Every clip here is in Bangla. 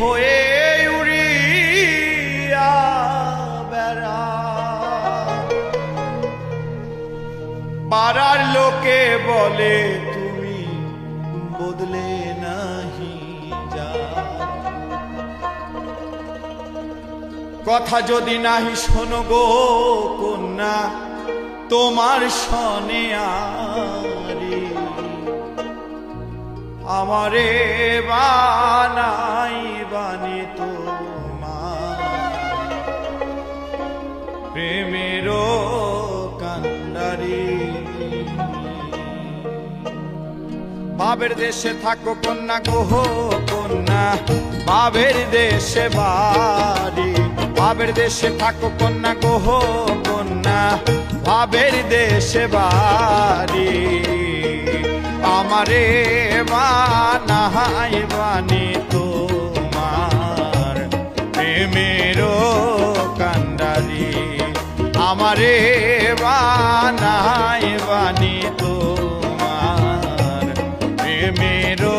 হয়ে উড়িয়া বেড়া। পাড়ার লোকে বলে, তুমি বদলে নাহি যা। কথা যদি নাহি শোনো গো কন্যা, তোমার সনে আরে, আমারে বানি প্রেমেরও কান্ডারি। বাবের দেশে থাকো কন্যা গোহ, কন্যা। বাবের দেশে বাড়ি। বাবের দেশে থাকো কন্যা গোহ, কন্যা। বাবের দেশে বাড়ি। আমারে বানাই বানি তোমার আমারে বানাই বানি তোমার প্রেমেরও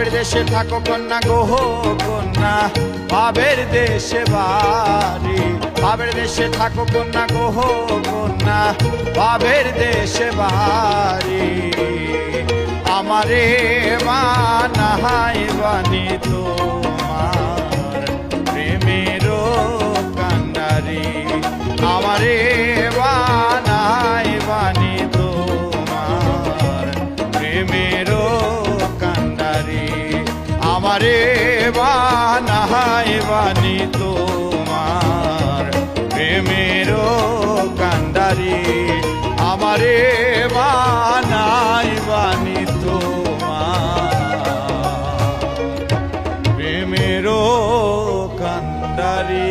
বাবের দেশে থাকো কন্যা গোহ কন্যা। বাবের দেশে বাড়ি। বাবের দেশে থাকো কন্যা গোহ কন্যা। বাবের দেশে বাড়ি। আমারে মানাই বানি তোমার আমারে বানায় বানি তোমার। প্রেমের কান্দারি আমারে বানায় বানি তোমার। প্রেমের কান্দারি